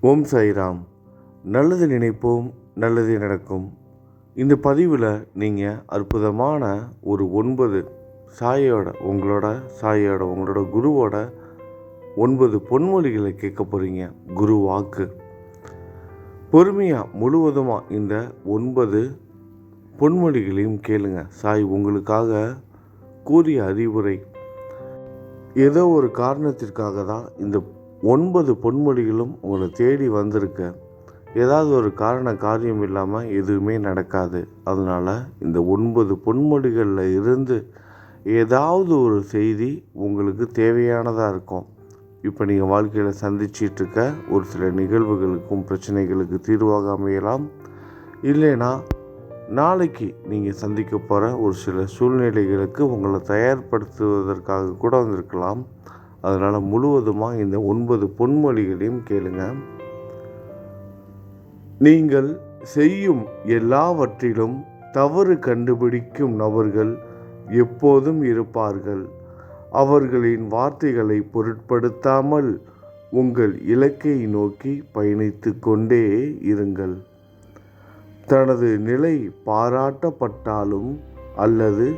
ஓம் சாய்ராம். நல்லது நினைப்போம் நல்லது நடக்கும். இந்த பதிவில் நீங்கள் அற்புதமான ஒரு ஒன்பது சாயோட உங்களோட சாயோட உங்களோட குருவோட ஒன்பது பொன்மொழிகளை கேட்க போகிறீங்க குரு வாக்கு பொறுமையாக முழுவதுமாக இந்த ஒன்பது பொன்மொழிகளையும் கேளுங்க. சாய் உங்களுக்காக கூறிய அறிவுரை. ஏதோ ஒரு காரணத்திற்காக தான் இந்த ஒன்பது பொன்மொழிகளும் உங்களை தேடி வந்திருக்க. ஏதாவது ஒரு காரண காரியம் இல்லாமல் எதுவுமே நடக்காது. அதனால் இந்த ஒன்பது பொன்மொழிகளில் இருந்து ஏதாவது ஒரு செய்தி உங்களுக்கு தேவையானதாக இருக்கும். இப்போ நீங்கள் வாழ்க்கையில் சந்திச்சிட்டு இருக்க ஒரு சில நிகழ்வுகளுக்கும் பிரச்சனைகளுக்கு தீர்வாக அமையலாம். இல்லைன்னா நாளைக்கு நீங்கள் சந்திக்க போகிற ஒரு சில சூழ்நிலைகளுக்கு உங்களை தயார்படுத்துவதற்காக கூட வந்திருக்கலாம். அதனால் முழுவதுமாக இந்த ஒன்பது பொன்மொழிகளையும் கேளுங்க. நீங்கள் செய்யும் எல்லாவற்றிலும் தவறு கண்டுபிடிக்கும் நபர்கள் எப்போதும் இருப்பார்கள். அவர்களின் வார்த்தைகளை பொருட்படுத்தாமல் உங்கள் இலக்கை நோக்கி பயணித்து கொண்டே இருங்கள். தனது நிலை பாராட்டப்பட்டாலும் அல்லது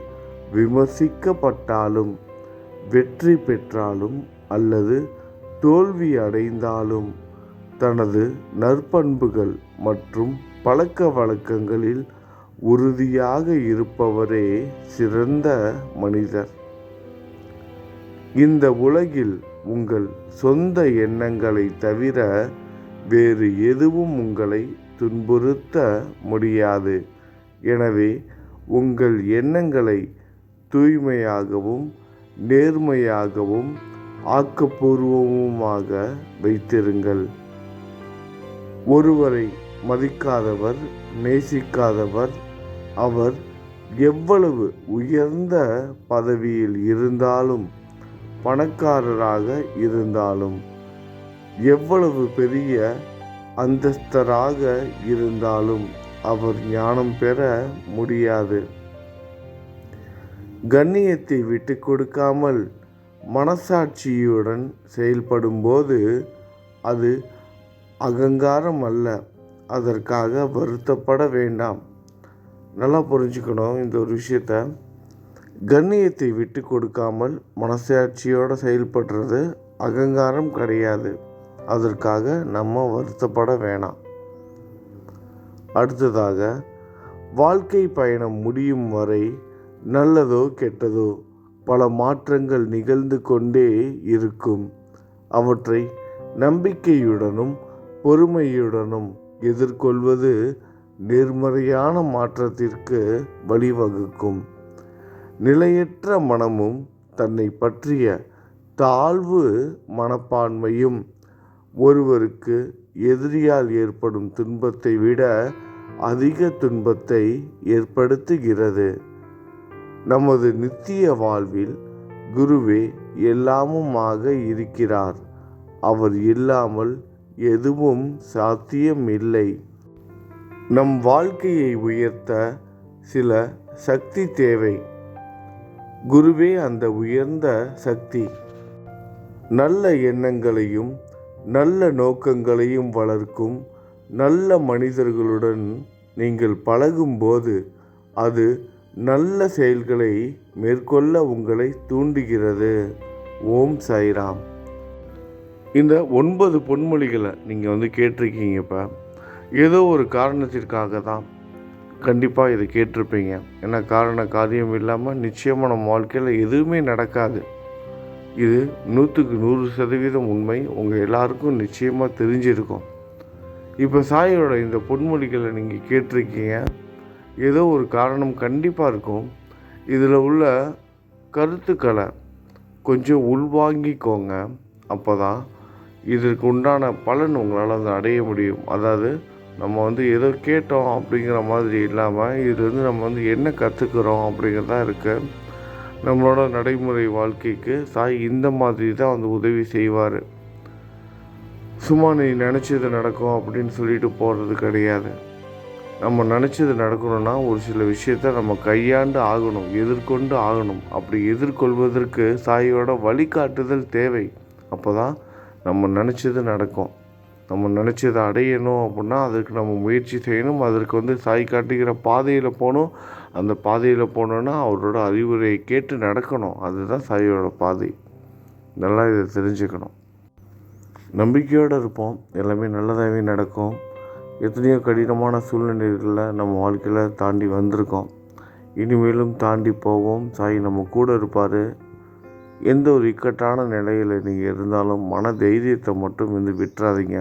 விமர்சிக்கப்பட்டாலும் வெற்றி பெற்றாலும் அல்லது தோல்வி அடைந்தாலும் தனது நற்பண்புகள் மற்றும் பழக்க வழக்கங்களில் உறுதியாக இருப்பவரே சிறந்த மனிதர். இந்த உலகில் உங்கள் சொந்த எண்ணங்களை தவிர வேறு எதுவும் உங்களை துன்புறுத்த முடியாது. எனவே உங்கள் எண்ணங்களை தூய்மையாகவும் நேர்மையாகவும் ஆக்கப்பூர்வமுமாக வைத்திருங்கள். ஒருவரை மதிக்காதவர் நேசிக்காதவர் அவர் எவ்வளவு உயர்ந்த பதவியில் இருந்தாலும் பணக்காரராக இருந்தாலும் எவ்வளவு பெரிய அந்தஸ்தராக இருந்தாலும் அவர் ஞானம் பெற முடியாது. கண்ணியத்தை விட்டு கொடுக்காமல் மனசாட்சியுடன் செயல்படும்போது அது அகங்காரம் அல்ல. அதற்காக வருத்தப்பட வேண்டாம். நல்லா புரிஞ்சுக்கணும் இந்த ஒரு விஷயத்த. கண்ணியத்தை விட்டு கொடுக்காமல் மனசாட்சியோடு செயல்படுறது அகங்காரம் கிடையாது. அதற்காக நம்ம வருத்தப்பட வேணாம். அடுத்ததாக வாழ்க்கை பயணம் முடியும் வரை நல்லதோ கெட்டதோ பல மாற்றங்கள் நிகழ்ந்து கொண்டே இருக்கும். அவற்றை நம்பிக்கையுடனும் பொறுமையுடனும் எதிர்கொள்வது நேர்மறையான மாற்றத்திற்கு வழிவகுக்கும். நிலையற்ற மனமும் தன்னை பற்றிய தாழ்வு மனப்பான்மையும் ஒருவருக்கு எதிரியால் ஏற்படும் துன்பத்தை விட அதிக துன்பத்தை ஏற்படுத்துகிறது. நமது நித்திய வாழ்வில் குருவே எல்லாமுமாக இருக்கிறார். அவர் இல்லாமல் எதுவும் சாத்தியமில்லை. நம் வாழ்க்கையை உயர்த்த சில சக்தி தேவை. குருவே அந்த உயர்ந்த சக்தி. நல்ல எண்ணங்களையும் நல்ல நோக்கங்களையும் வளர்க்கும் நல்ல மனிதர்களுடன் நீங்கள் பழகும்போது அது நல்ல செயல்களை மேற்கொள்ள உங்களை தூண்டுகிறது. ஓம் சாய்ராம். இந்த ஒன்பது பொன்மொழிகளை நீங்கள் வந்து கேட்டிருக்கீங்க இப்போ ஏதோ ஒரு காரணத்திற்காக தான் கண்டிப்பாக இதை கேட்டிருப்பீங்க. ஏன்னா காரண காரியம் இல்லாமல் நிச்சயமாக நம்ம வாழ்க்கையில் எதுவுமே நடக்காது. இது நூற்றுக்கு நூறு சதவீதம் உண்மை. உங்கள் எல்லாருக்கும் நிச்சயமாக தெரிஞ்சிருக்கும். இப்போ சாயோட இந்த பொன்மொழிகளை நீங்கள் கேட்டிருக்கீங்க. ஏதோ ஒரு காரணம் கண்டிப்பாக இருக்கும். இதில் உள்ள கருத்துக்களை கொஞ்சம் உள்வாங்கிக்கோங்க. அப்போ தான் இதற்கு உண்டான பலன் உங்களால் வந்து அடைய முடியும். அதாவது நம்ம வந்து ஏதோ கேட்டோம் அப்படிங்கிற மாதிரி இல்லாமல் இதுலேருந்து நம்ம வந்து என்ன கற்றுக்குறோம் அப்படிங்கிறதா இருக்குது நம்மளோட நடைமுறை வாழ்க்கைக்கு சாய் இந்த மாதிரி தான் வந்து உதவி செய்வார். சும்மா நீ நினச்சது நடக்கும் அப்படின்னு சொல்லிட்டு போகிறது கிடையாது. நம்ம நினச்சது நடக்கணும்னா ஒரு சில விஷயத்த நம்ம கையாண்டு ஆகணும் எதிர்கொண்டு ஆகணும். அப்படி எதிர்கொள்வதற்கு சாயோட வழிகாட்டுதல் தேவை. அப்போ தான் நம்ம நினச்சது நடக்கும். நம்ம நினச்சதை அடையணும் அப்படின்னா அதுக்கு நம்ம முயற்சி செய்யணும். அதற்கு வந்து சாய் காட்டுகிற பாதையில் போகணும். அந்த பாதையில் போனோன்னா அவரோட அறிவுரையை கேட்டு நடக்கணும். அதுதான் சாயோட பாதை. நல்லா இதை தெரிஞ்சுக்கணும். நம்பிக்கையோடு இருப்போம். எல்லாமே நல்லதாகவே நடக்கும். எத்தனையோ கடினமான சூழ்நிலைகளில் நம்ம வாழ்க்கையில் தாண்டி வந்திருக்கோம். இனிமேலும் தாண்டி போவோம். சாய் நம்ம கூட இருப்பார். எந்த ஒரு இக்கட்டான நிலையில் நீங்கள் இருந்தாலும் மன தைரியத்தை மட்டும் வந்து விட்டுறாதீங்க.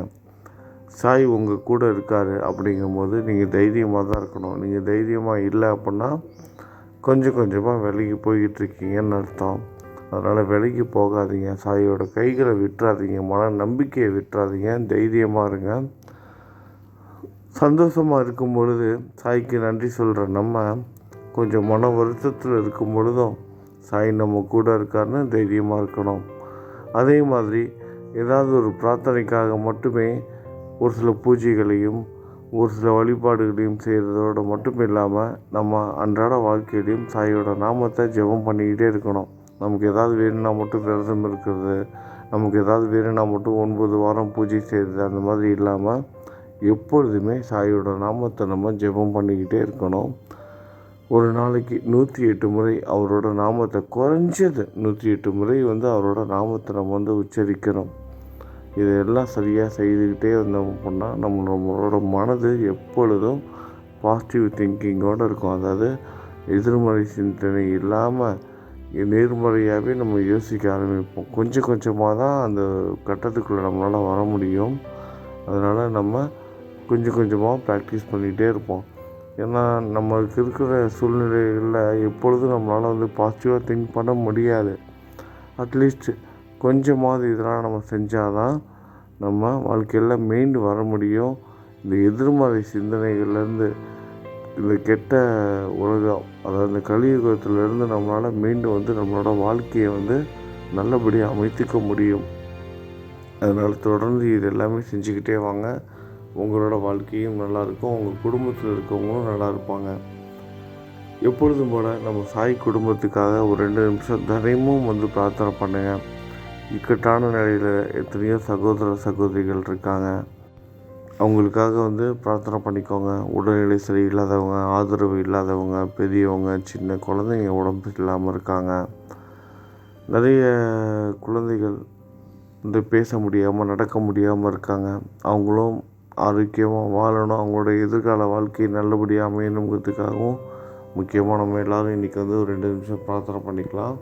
சாய் உங்கள் கூட இருக்கார் அப்படிங்கும்போது நீங்கள் தைரியமாக தான் இருக்கணும். நீங்கள் தைரியமாக இல்லை அப்படின்னா கொஞ்சம் கொஞ்சமாக விலகி போய்கிட்டு இருக்கீங்கன்னு அர்த்தம். அதனால் விலகி போகாதீங்க. சாயோட கைகளை விட்டுறாதீங்க. மன நம்பிக்கையை விட்டுறாதீங்க. தைரியமாக இருங்க. சந்தோஷமாக இருக்கும் பொழுது சாய்க்கு நன்றி சொல்கிற நம்ம கொஞ்சம் மன வருத்தத்தில் இருக்கும் பொழுதும் சாய் நம்ம கூட இருக்காருன்னு தைரியமாக இருக்கணும். அதே மாதிரி ஏதாவது ஒரு பிரார்த்தனைக்காக மட்டுமே ஒரு சில பூஜைகளையும் ஒரு சில வழிபாடுகளையும் செய்கிறதோட மட்டும் இல்லாமல் நம்ம அன்றாட வாழ்க்கையிலையும் சாயோட நாமத்தை ஜெபம் பண்ணிக்கிட்டே இருக்கணும். நமக்கு ஏதாவது வேணும்னா மட்டும் விரதம் இருக்கிறது நமக்கு ஏதாவது வேணும்னா மட்டும் ஒன்பது வாரம் பூஜை செய்கிறது அந்த மாதிரி இல்லாமல் எப்பொழுதுமே சாயோட நாமத்தை நம்ம ஜெபம் பண்ணிக்கிட்டே இருக்கணும். ஒரு நாளைக்கு நூற்றி எட்டு முறை அவரோட நாமத்தை குறைஞ்சது நூற்றி எட்டு முறை வந்து அவரோட நாமத்தை நம்ம வந்து உச்சரிக்கிறோம். இதையெல்லாம் சரியாக செய்துக்கிட்டே வந்தோம் அப்படின்னா நம்ம நம்மளோட மனது எப்பொழுதும் பாசிட்டிவ் திங்கிங்கோடு இருக்கும். அதாவது எதிர்மறை சிந்தனை இல்லாமல் நேர்மறையாகவே நம்ம யோசிக்க ஆரம்பிப்போம். கொஞ்சம் கொஞ்சமாக தான் அந்த கட்டத்துக்குள்ளே நம்மளால் வர முடியும். அதனால் நம்ம கொஞ்சம் கொஞ்சமாக ப்ராக்டிஸ் பண்ணிகிட்டே இருப்போம். ஏன்னா நம்மளுக்கு இருக்கிற சூழ்நிலைகளில் எப்பொழுதும் நம்மளால் வந்து பாசிட்டிவாக திங்க் பண்ண முடியாது. அட்லீஸ்ட் கொஞ்சமாவது இதெல்லாம் நம்ம செஞ்சால் தான் நம்ம வாழ்க்கையில் மீண்டு வர முடியும். இந்த எதிர்மறை சிந்தனைகள்லேருந்து இந்த கெட்ட உலகம் அதாவது இந்த கலியுகத்திலேருந்து நம்மளால் மீண்டும் வந்து நம்மளோட வாழ்க்கையை வந்து நல்லபடியாக அமைத்துக்க முடியும். அதனால் தொடர்ந்து இது எல்லாமே செஞ்சுக்கிட்டே வாங்க. உங்களோட வாழ்க்கையும் நல்லாயிருக்கும் உங்கள் குடும்பத்தில் இருக்கவங்களும் நல்லா இருப்பாங்க எப்பொழுதும் போல் நம்ம சாய் குடும்பத்துக்காக ஒரு ரெண்டு நிமிஷம் தினமும் வந்து பிரார்த்தனை பண்ணுங்கள் இக்கட்டான நிலையில் எத்தனையோ சகோதர சகோதரிகள் இருக்காங்க. அவங்களுக்காக வந்து பிரார்த்தனை பண்ணிக்கோங்க. உடல்நிலை சரியில்லாதவங்க ஆதரவு இல்லாதவங்க பெரியவங்க சின்ன குழந்தைங்க உடம்பு இல்லாமல் இருக்காங்க. நிறைய குழந்தைகள் வந்து பேச முடியாமல் நடக்க முடியாமல் இருக்காங்க. அவங்களும் ஆரோக்கியமாக வாழணும். அவங்களோட எதிர்கால வாழ்க்கை நல்லபடியாக அமையணுங்கிறதுக்காகவும் முக்கியமாக நம்ம எல்லோரும் இன்றைக்கி வந்து ஒரு ரெண்டு நிமிஷம் பிரார்த்தனை பண்ணிக்கலாம்.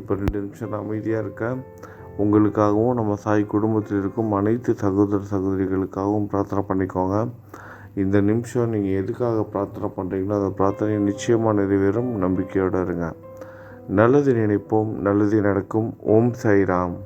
இப்போ ரெண்டு நிமிஷம் நான் அமைதியாக இருக்கேன். உங்களுக்காகவும் நம்ம சாய் குடும்பத்தில் இருக்கும் அனைத்து சகோதர சகோதரிகளுக்காகவும் பிரார்த்தனை பண்ணிக்கோங்க. இந்த நிமிஷம் நீங்கள் எதுக்காக பிரார்த்தனை பண்ணுறீங்களோ அந்த பிரார்த்தனை நிச்சயமாக நிறைவேறும். நம்பிக்கையோடு இருங்க. நல்லது நினைப்போம். நல்லது நடக்கும். ஓம் சாய்ராம்.